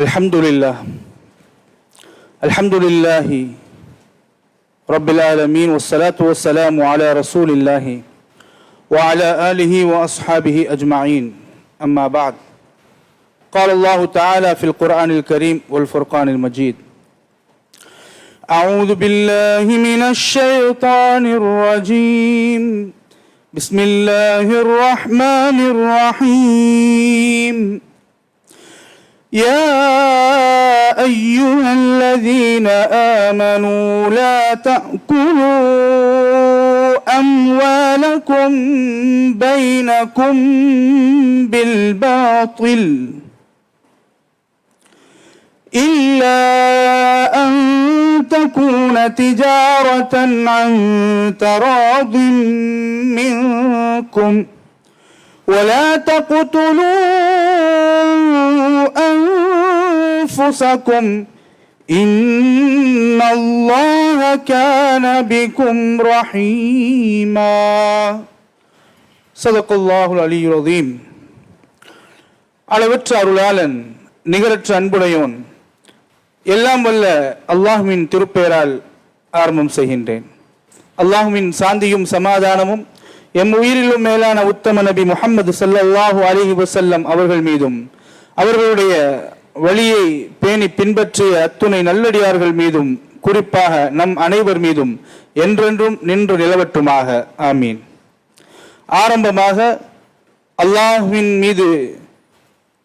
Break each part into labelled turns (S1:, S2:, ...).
S1: الحمد لله الحمد لله رب العالمين والصلاة والسلام على رسول الله وعلى آله وأصحابه أجمعين. أما بعد قال الله تعالى في القرآن الكريم والفرقان المجيد أعوذ بالله من الشيطان الرجيم. بسم الله الرحمن الرحيم. يا أيها الذين آمنوا لا تأكلوا أموالكم بينكم بالباطل إلا أن تكون تجارة عن تراض منكم ولا تقتلوا أنفسكم إن الله كان بكم رحيما صدق الله العلي العظيم அளவற்ற அருளாளன் நிகரற்ற அன்புடையோன் எல்லாம் வல்ல அல்லாஹுவின் திருப்பெயரால் ஆரம்பம் செய்கின்றேன் அல்லாஹுவின் சாந்தியும் சமாதானமும் எம் உயிரிலும் மேலான உத்தம நபி முகமது சல்லாஹூ அலிஹி வசல்லம் அவர்கள் மீதும் அவர்களுடைய வழியை பேணி பின்பற்றிய அத்துணை நல்லடியார்கள் மீதும் குறிப்பாக நம் அனைவர் மீதும் என்றென்றும் நின்று நிலவட்டுமாக ஆமீன். ஆரம்பமாக அல்லாஹுவின் மீது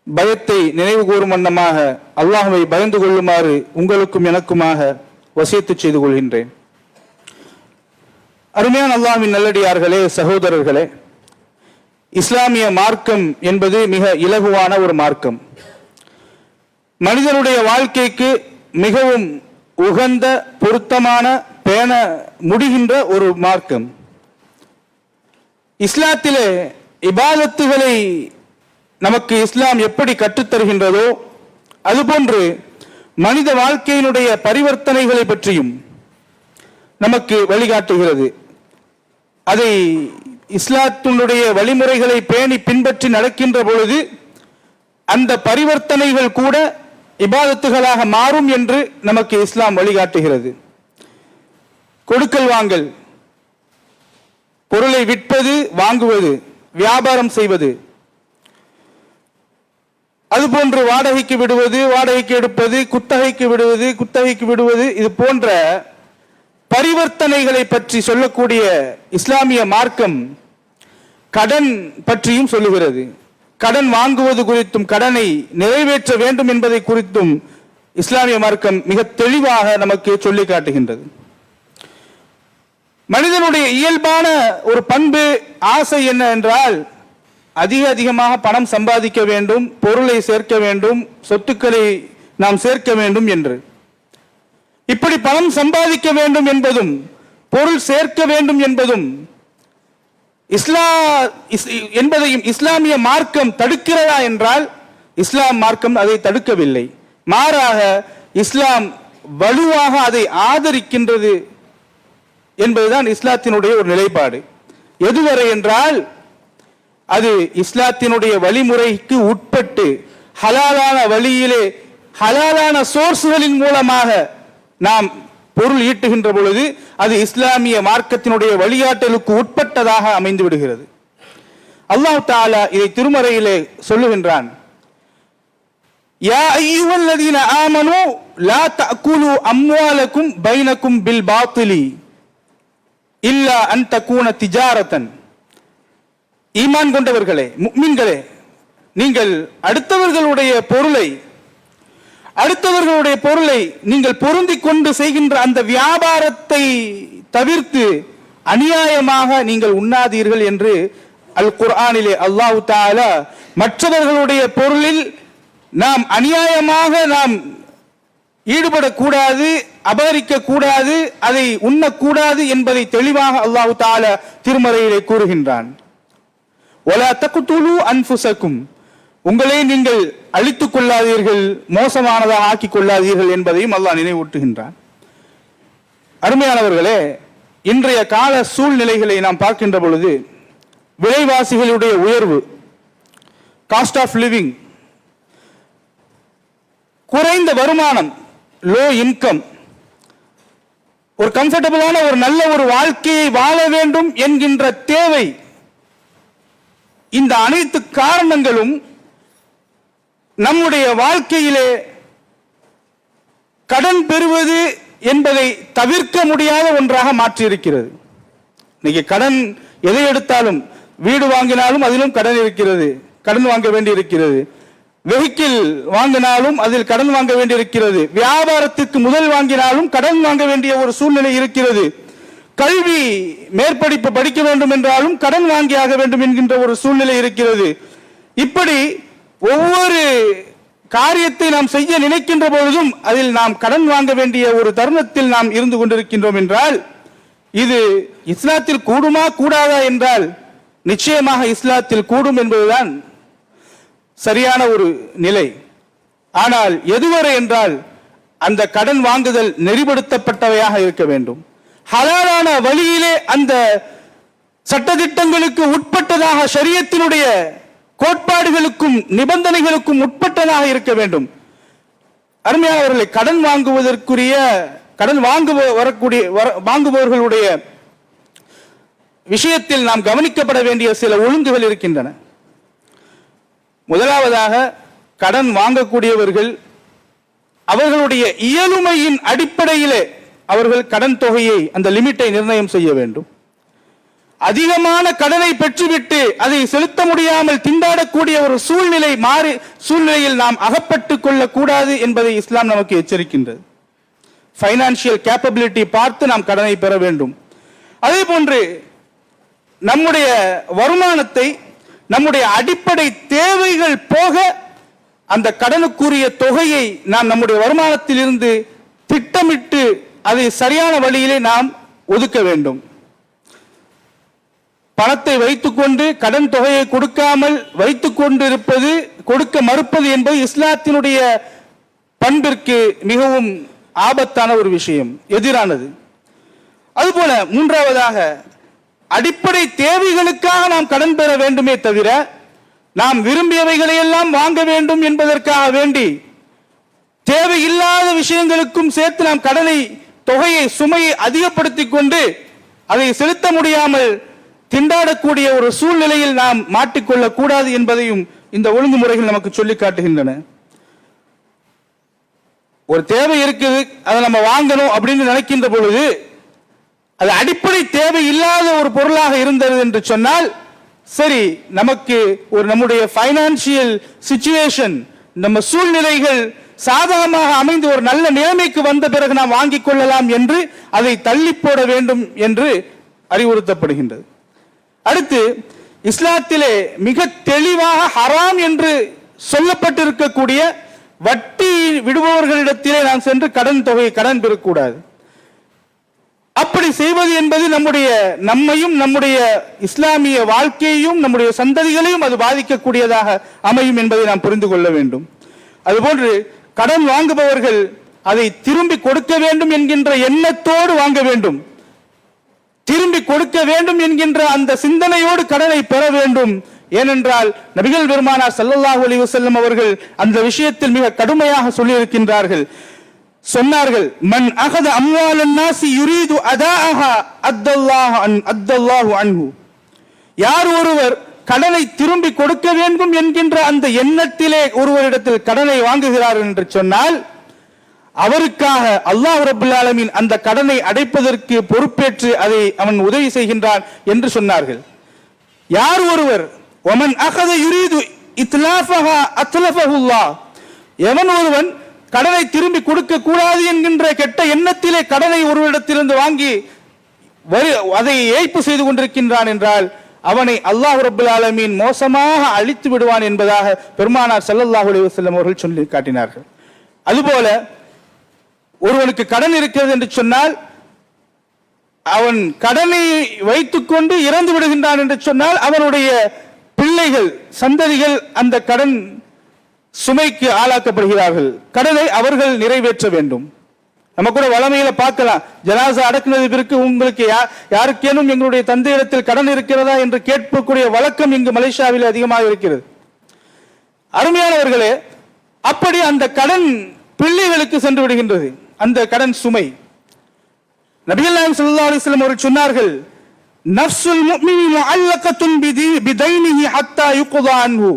S1: பயத்தை நினைவு கூறும் வண்ணமாக அல்லாஹுவை பயந்து கொள்ளுமாறு உங்களுக்கும் எனக்குமாக வசியத்து செய்து கொள்கின்றேன். அருமையான அல்லாமின் நல்லடியார்களே சகோதரர்களே இஸ்லாமிய மார்க்கம் என்பது மிக இலகுவான ஒரு மார்க்கம். மனிதனுடைய வாழ்க்கைக்கு மிகவும் உகந்த பொருத்தமான பேண முடிகின்ற ஒரு மார்க்கம். இஸ்லாத்திலே இபாதத்துகளை நமக்கு இஸ்லாம் எப்படி கற்றுத்தருகின்றதோ அதுபோன்று மனித வாழ்க்கையினுடைய பரிவர்த்தனைகளை பற்றியும் நமக்கு வழிகாட்டுகிறது. அதை இஸ்லாத்தினுடைய வழிமுறைகளை பேணி பின்பற்றி நடக்கின்ற பொழுது அந்த பரிவர்த்தனைகள் கூட இபாதத்துகளாக மாறும் என்று நமக்கு இஸ்லாம் வழிகாட்டுகிறது. கொடுக்கல் வாங்கல். பொருளை விற்பது வாங்குவது வியாபாரம் செய்வது. அதுபோன்று வாடகைக்கு விடுவது வாடகைக்கு எடுப்பது குத்தகைக்கு விடுவது குத்தகைக்கு விடுவது இது போன்ற பரிவர்த்தனைகளை பற்றி சொல்லக்கூடிய இஸ்லாமிய மார்க்கம் கடன் பற்றியும் சொல்லுகிறது. கடன் வாங்குவது குறித்தும் கடனை நிறைவேற்ற வேண்டும் என்பதை குறித்தும் இஸ்லாமிய மார்க்கம் மிக தெளிவாக நமக்கு சொல்லி காட்டுகின்றது. மனிதனுடைய இயல்பான ஒரு பண்பு ஆசை என்ன என்றால் அதிக அதிகமாக பணம் சம்பாதிக்க வேண்டும் பொருளை சேர்க்க வேண்டும் சொத்துக்களை நாம் சேர்க்க வேண்டும் என்று. இப்படி பணம் சம்பாதிக்க வேண்டும் என்பதும் பொருள் சேர்க்க வேண்டும் என்பதும் இஸ்லா இஸ்- என்பதையும் இஸ்லாமிய மார்க்கம் தடுக்கிறதா என்றால் இஸ்லாம் மார்க்கம் அதை தடுக்கவில்லை. மாறாக இஸ்லாம் வலுவாக அதை ஆதரிக்கின்றது என்பதுதான் இஸ்லாத்தினுடைய ஒரு நிலைப்பாடு. எதுவரை என்றால் அது இஸ்லாத்தினுடைய வழிமுறைக்கு உட்பட்டு ஹலாலான வழியிலே ஹலாலான சோர்ஸ்களின் மூலமாக நாம் பொருள் ஈட்டுகின்ற பொழுது அது இஸ்லாமிய மார்க்கத்தினுடைய வழிகாட்டலுக்கு உட்பட்டதாக அமைந்து விடுகிறது. அல்லாஹ் தாலா இதை திருமறையிலே சொல்லுகின்றான். யா ஐயுவல்லதீன ஆமனு லா தஅகுலு அம்வாலக்கும் பைனக்கும் பில் பாத்திலி இல்லா அன் தக்கூன திஜாரத்தன். ஈமான் கொண்டவர்களே முக்மின்களே நீங்கள் அடுத்தவர்களுடைய பொருளை அடுத்தவர்களுடைய பொருளை நீங்கள் பொருந்தி கொண்டு செய்கின்ற அந்த வியாபாரத்தை தவிர்த்து அநியாயமாக நீங்கள் உண்ணாதீர்கள் என்று அல் குர்ஆனிலே அல்லாஹு தாலா மற்றவர்களுடைய பொருளில் நாம் அநியாயமாக நாம் ஈடுபடக்கூடாது அபகரிக்க கூடாது அதை உண்ணக்கூடாது என்பதை தெளிவாக அல்லாஹு தாலா திருமறையிலே கூறுகின்றான். ஒலா தக்குத்துலு அன்புசக்கும் உங்களை நீங்கள் அழித்துக் கொள்ளாதீர்கள் மோசமானதாக ஆக்கிக் கொள்ளாதீர்கள் என்பதையும் அல்லாஹ் நினைவூட்டுகின்றான். அருமையானவர்களே இன்றைய கால சூழ்நிலைகளை நாம் பார்க்கின்ற பொழுது விலைவாசிகளுடைய உயர்வு காஸ்ட் ஆஃப் லிவிங் குறைந்த வருமானம் லோ இன்கம் ஒரு கம்ஃபர்டபுளான ஒரு நல்ல ஒரு வாழ்க்கையை வாழ வேண்டும் என்கின்ற தேவை இந்த அனைத்து காரணங்களும் நம்முடைய வாழ்க்கையிலே கடன் பெறுவது என்பதை தவிர்க்க முடியாத ஒன்றாக மாற்றியிருக்கிறது. இன்னைக்கு கடன் எதை எடுத்தாலும் வீடு வாங்கினாலும் அதிலும் கடன் இருக்கிறது கடன் வாங்க வேண்டி இருக்கிறது வெஹிக்கிள் வாங்கினாலும் அதில் கடன் வாங்க வேண்டி இருக்கிறது வியாபாரத்துக்கு முதல் வாங்கினாலும் கடன் வாங்க வேண்டிய ஒரு சூழ்நிலை இருக்கிறது. கல்வி மேற்படிப்பு படிக்க வேண்டும் என்றாலும் கடன் வாங்கியாக வேண்டும் என்கின்ற ஒரு சூழ்நிலை இருக்கிறது. இப்படி ஒவ்வொரு காரியத்தை நாம் செய்ய நினைக்கின்ற பொழுதும் அதில் நாம் கடன் வாங்க வேண்டிய ஒரு தருணத்தில் நாம் இருந்து கொண்டிருக்கின்றோம் என்றால் இது இஸ்லாத்தில் கூடுமா கூடாதா என்றால் நிச்சயமாக இஸ்லாத்தில் கூடும் என்பதுதான் சரியான ஒரு நிலை. ஆனால் எதுவரை என்றால் அந்த கடன் வாங்குதல் நெறிப்படுத்தப்பட்டவையாக இருக்க வேண்டும். ஹலாலான வழியிலே அந்த சட்டதிட்டங்களுக்கு உட்பட்டதாக சரியத்தினுடைய கோட்பாடுகளுக்கும் நிபந்தனைகளுக்கும் உட்பட்டதாக இருக்க வேண்டும். அருமையானவர்களை கடன் வாங்குவதற்குரிய கடன் வாங்குவ வரக்கூடிய வர- வாங்குபவர்களுடைய விஷயத்தில் நாம் கவனிக்கப்பட வேண்டிய சில ஒழுங்குகள் இருக்கின்றன. முதலாவதாக கடன் வாங்கக்கூடியவர்கள் அவர்களுடைய இயலுமையின் அடிப்படையிலே அவர்கள் கடன் தொகையை அந்த லிமிட்டை நிர்ணயம் செய்ய வேண்டும். அதிகமான கடனை பெற்றுவிட்டு அதை செலுத்த முடியாமல் திண்டாடக்கூடிய ஒரு சூழ்நிலை மாறி சூழ்நிலையில் நாம் அகப்பட்டுக் கொள்ளக்கூடாது என்பதை இஸ்லாம் நமக்கு எச்சரிக்கின்றது. ஃபைனான்சியல் கேப்பபிலிட்டி பார்த்து நாம் கடனை பெற வேண்டும். அதே போன்று நம்முடைய வருமானத்தை நம்முடைய அடிப்படை தேவைகள் போக அந்த கடனுக்குரிய தொகையை நாம் நம்முடைய வருமானத்திலிருந்து திட்டமிட்டு அதை சரியான வழியிலே நாம் ஒதுக்க வேண்டும். பணத்தை வைத்துக்கொண்டு கடன் தொகையை கொடுக்காமல் வைத்துக் கொண்டிருப்பது கொடுக்க மறுப்பது என்பது இஸ்லாத்தினுடைய பண்பிற்கு மிகவும் ஆபத்தான ஒரு விஷயம் எதிரானது. அதுபோல மூன்றாவதாக அடிப்படை தேவைகளுக்காக நாம் கடன் பெற வேண்டுமே தவிர நாம் விரும்பியவைகளை எல்லாம் வாங்க வேண்டும் என்பதற்காக வேண்டி தேவையில்லாத விஷயங்களுக்கும் சேர்த்து நாம் கடனை தொகையை சுமையை அதிகப்படுத்திக் கொண்டு அதை செலுத்த முடியாமல் திண்டாடக்கூடிய ஒரு சூழ்நிலையில் நாம் மாட்டிக்கொள்ள கூடாது என்பதையும் இந்த ஒழுங்குமுறைகள் நமக்கு சொல்லி காட்டுகின்றன. ஒரு தேவை இருக்குது அதை நம்ம வாங்கணும் அப்படின்னு நினைக்கின்ற பொழுது அது அடிப்படை தேவை இல்லாத ஒரு பொருளாக இருந்தது என்று சொன்னால் சரி நமக்கு ஒரு நம்முடைய ஃபைனான்சியல் சிச்சுவேஷன் நம்ம சூழ்நிலைகள் சாதகமாக அமைந்து ஒரு நல்ல நிலைமைக்கு வந்த பிறகு நாம் வாங்கிக் கொள்ளலாம் என்று அதை தள்ளி போட வேண்டும் என்று அறிவுறுத்தப்படுகின்றது. அடுத்து இஸ்லாத்திலே மிக தெளிவாக ஹராம் என்று சொல்லப்பட்டிருக்கக்கூடிய வட்டி விடுபவர்களிடத்திலே நாம் சென்று கடன் தொகை கடன் பெறக்கூடாது. அப்படி செய்வது என்பது நம்முடைய நம்மையும் நம்முடைய இஸ்லாமிய வாழ்க்கையையும் நம்முடைய சந்ததிகளையும் அது பாதிக்கக்கூடியதாக அமையும் என்பதை நாம் புரிந்து கொள்ள வேண்டும். அதுபோன்று கடன் வாங்குபவர்கள் அதை திரும்பி கொடுக்க வேண்டும் என்கின்ற எண்ணத்தோடு வாங்க வேண்டும். திரும்பி கொடுக்க வேண்டும் என்கின்ற அந்த சிந்தனையோடு கடனை பெற வேண்டும். ஏனென்றால் நபிகள் பெருமானார் சல்லல்லாஹு அலி வசல்லம் அவர்கள் அந்த விஷயத்தில் மிக கடுமையாக சொல்லியிருக்கின்றார்கள். சொன்னார்கள் மன் அகத அம்வாலன் நாசி யுரீது அதாஹா அத்தல்லாஹு அன் அத்தல்லாஹு அன்ஹு. யார் ஒருவர் கடனை திரும்பி கொடுக்க வேண்டும் என்கின்ற அந்த எண்ணத்திலே ஒருவரிடத்தில் கடனை வாங்குகிறார் என்று சொன்னால் அவருக்காக அல்லாஹ் ரபுல் அந்த கடனை அடைப்பதற்கு பொறுப்பேற்று அதை அவன் உதவி செய்கின்றான் என்று சொன்னார்கள். யார் ஒருவர் ஒமன் அகத யுரீது இத்லாஃபஹா அத்லஃபஹுல்லா எவன் ஒருவன் கடனை திரும்பி கொடுக்க கூடாது என்கின்ற கெட்ட எண்ணத்திலே கடனை ஒருவரிடத்திலிருந்து வாங்கி வரு- அதை ஏய்ப்பு செய்து கொண்டிருக்கின்றான் என்றால் அவனை அல்லாஹ் ரபுல் ஆலமீன் மோசமாக அழித்து விடுவான் என்பதாக பெருமானார் ஸல்லல்லாஹு அலைஹி அவர்கள் சொல்லி காட்டினார்கள். அதுபோல ஒருவனுக்கு கடன் இருக்கிறது என்று சொன்னால் அவன் கடனை வைத்துக்கொண்டு இறந்து விடுகின்றான் என்று சொன்னால் அவனுடைய பிள்ளைகள் சந்ததிகள் அந்த கடன் சுமைக்கு ஆளாக்கப்படுகிறார்கள். கடனை அவர்கள் நிறைவேற்ற வேண்டும். நம்ம கூட வளமையில பார்க்கலாம். ஜனாசா அடக்குனது பிறகு உங்களுக்கு யாருக்கேனும் எங்களுடைய தந்தையிடத்தில் கடன் இருக்கிறதா என்று கேட்கக்கூடிய வழக்கம் இங்கு மலேசியாவில் அதிகமாக இருக்கிறது. அருமையானவர்களே அப்படி அந்த கடன் பிள்ளைகளுக்கு சென்று விடுகின்றது. அந்த கடன் சுமை. நபிகள் அவர்கள் சொன்னார்கள் நஃப்சுல் முஃமினி முஅல்லகத்துன் பிதி பிதைனிஹி ஹத்தா யுக்தா அன்ஹு.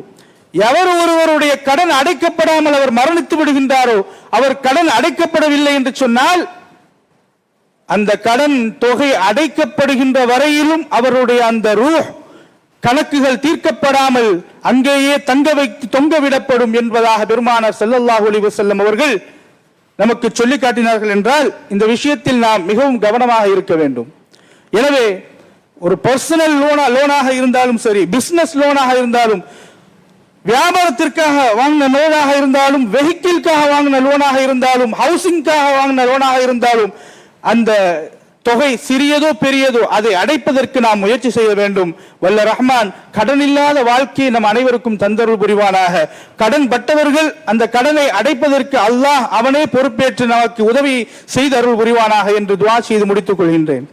S1: எவர் ஒருவருடைய கடன் அடைக்கப்படாமல் அவர் மரணித்து விடுகின்றாரோ அவர் கடன் அடைக்கப்படவில்லை என்று சொன்னால் அந்த கடன் தொகை அடைக்கப்படுகின்ற வரையிலும் அவருடைய அந்த ரூ கணக்குகள் தீர்க்கப்படாமல் அங்கேயே தங்க வைத்து தொங்க விடப்படும் என்பதாக பெருமானார் செல்லல்லாஹு அலைஹி அவர்கள் நமக்கு சொல்லி காட்டினார்கள் என்றால் இந்த விஷயத்தில் நாம் மிகவும் கவனமாக இருக்க வேண்டும். எனவே ஒரு பர்சனல் லோனா லோனாக இருந்தாலும் சரி பிசினஸ் லோனாக இருந்தாலும் வியாபாரத்திற்காக வாங்கின லோனாக இருந்தாலும் வெஹிக்கிள்காக வாங்கின லோனாக இருந்தாலும் ஹவுசிங்காக வாங்கின லோனாக இருந்தாலும் அந்த தொகை சிறியதோ பெரியதோ அதை அடைப்பதற்கு நாம் முயற்சி செய்ய வேண்டும். வல்ல ரஹ்மான் கடன் இல்லாத வாழ்க்கையை நம் அனைவருக்கும் தந்தருள் புரிவானாக. கடன் பட்டவர்கள் அந்த கடனை அடைப்பதற்கு அல்லாஹ் அவனே பொறுப்பேற்று நமக்கு உதவி செய்து அருள் புரிவானாக என்று துவா செய்து முடித்துக் கொள்கின்றேன்.